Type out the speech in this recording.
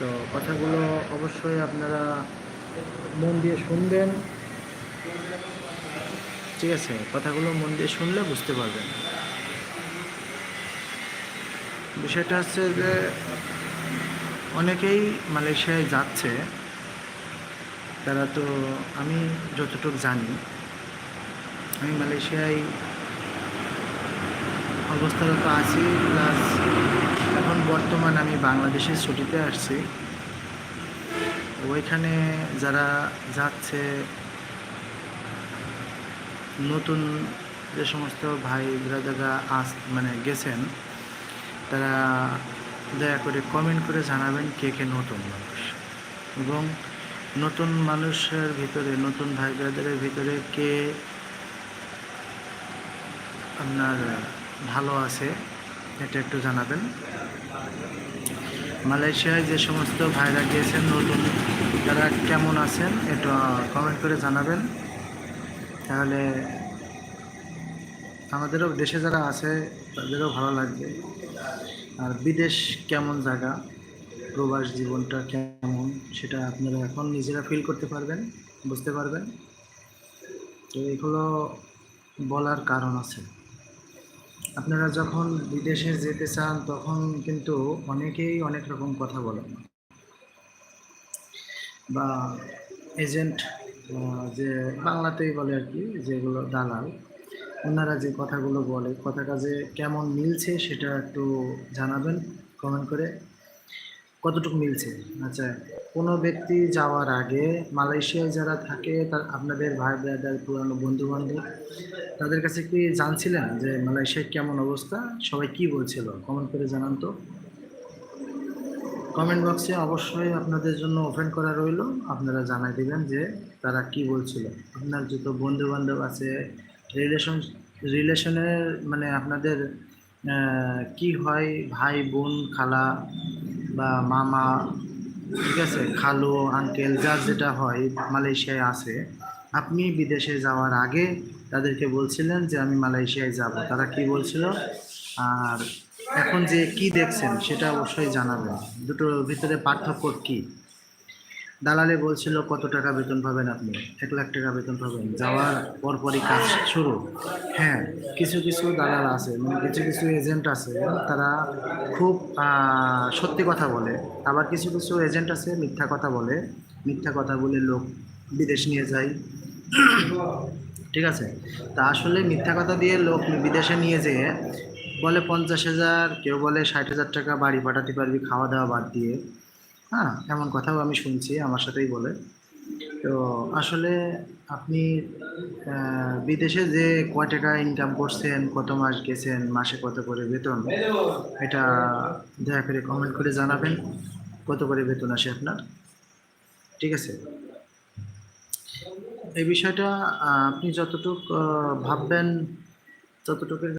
তো কথাগুলো অবশ্যই আপনারা মন দিয়ে শুনবেন। ঠিক আছে, কথাগুলো মন দিয়ে শুনলে বুঝতে পারবেন। বিষয়টা হচ্ছে যে অনেকেই মালয়েশিয়ায় যাচ্ছে, তারা তো আমি যতটুকু জানি, আমি মালয়েশিয়ায় অবস্থারত আছি, প্লাস এখন বর্তমান আমি বাংলাদেশের ছুটিতে আসছি। ওইখানে যারা যাচ্ছে, নতুন যে সমস্ত ভাই ব্রাদাররা আস মানে গেছেন, তারা দয়া করে কমেন্ট করে জানাবেন কে কে নতুন মানুষ। এবং নতুন মানুষের ভিতরে, নতুন ভাই ব্রাদারের ভিতরে কে আপনার ভালো আছে এটা একটু জানাবেন। মালয়েশিয়ায় যে সমস্ত ভাইরা গিয়েছেন, নতুন তারা কেমন আছেন, একটু কমেন্ট করে জানাবেন। তাহলে আমাদেরও, দেশে যারা আছে, তাদেরও ভালো লাগবে। আর বিদেশ কেমন জায়গা? প্রবাস জীবনটা কেমন? সেটা আপনারা এখন নিজেরা ফিল করতে পারবেন, বুঝতে পারবেন। তো এগুলো বলার কারণ আছে। আপনারা যখন বিদেশে যেতে চান, তখন কিন্তু অনেকেই অনেক রকম কথা বলেন। বা এজেন্ট যে বাংলাতেই বলে আর কি, যেগুলো দালাল, ওনারা যে কথাগুলো বলে, কথা কাজে কেমন মিলছে সেটা একটু জানাবেন কমেন্ট করে। কতটুকু মিলছে? আচ্ছা কোনো ব্যক্তি যাওয়ার আগে মালয়েশিয়ায় যারা থাকে, তার আপনাদের ভাই ব্রাদার, পুরানো বন্ধু বান্ধব তাদের কাছে কি জানছিলেন যে মালয়েশিয়ায় কেমন অবস্থা? সবাই কি বলছিল? কমেন্ট করে জানান তো। কমেন্ট বক্সে অবশ্যই আপনাদের জন্য ওপেন করা রইল। আপনারা জানাই দিবেন যে তারা কি বলছিল। আপনার যত বন্ধু বান্ধব আছে রিলেশন রিলেশনের মানে আপনাদের কি হয়? ভাই, বোন, খালা বা মামা, ঠিক আছে, খালু আঙ্কেল যার যেটা হয়, মালয়েশিয়ায় আছে, আপনি বিদেশে যাওয়ার আগে তাদেরকে বলছিলেন যে আমি মালয়েশিয়ায় যাব। তারা কি বলছিল? আর এখন যে কি দেখছেন, সেটা অবশ্যই জানাবেন। দুটোর ভিতরে পার্থক্য কি? দালালে বলছিল, কত টাকা বেতন পাবেন আপনি? এক লাখ টাকা বেতন পাবেন। যাওয়ার পরপরই কাজ শুরু। হ্যাঁ কিছু কিছু দালাল আছে মানে কিছু কিছু এজেন্ট আছে, তারা খুব সত্যি কথা বলে। আবার কিছু কিছু এজেন্ট আছে, মিথ্যা কথা বলে। মিথ্যা কথা বলে লোক বিদেশ নিয়ে যায়। ঠিক আছে? তা আসলে মিথ্যা কথা দিয়ে লোক বিদেশে নিয়ে যেয়ে বলে পঞ্চাশ হাজার, কেউ বলে ষাট হাজার টাকা বাড়ি পাঠাতে পারবি, খাওয়া দাওয়া বাদ দিয়ে। হ্যাঁ এমন কথাও আমি শুনছি, আমার সাথেই বলে। তো আসলে আপনি বিদেশে যে কয় টাকা ইনকাম করছেন, কত মাস গেছেন, মাসে কত করে বেতন, এটা দয়া করে কমেন্ট করে জানাবেন, কত করে বেতন আসে আপনার, ঠিক আছে? এই বিষয়টা আপনি যতটুক ভাববেন, ততটুকুর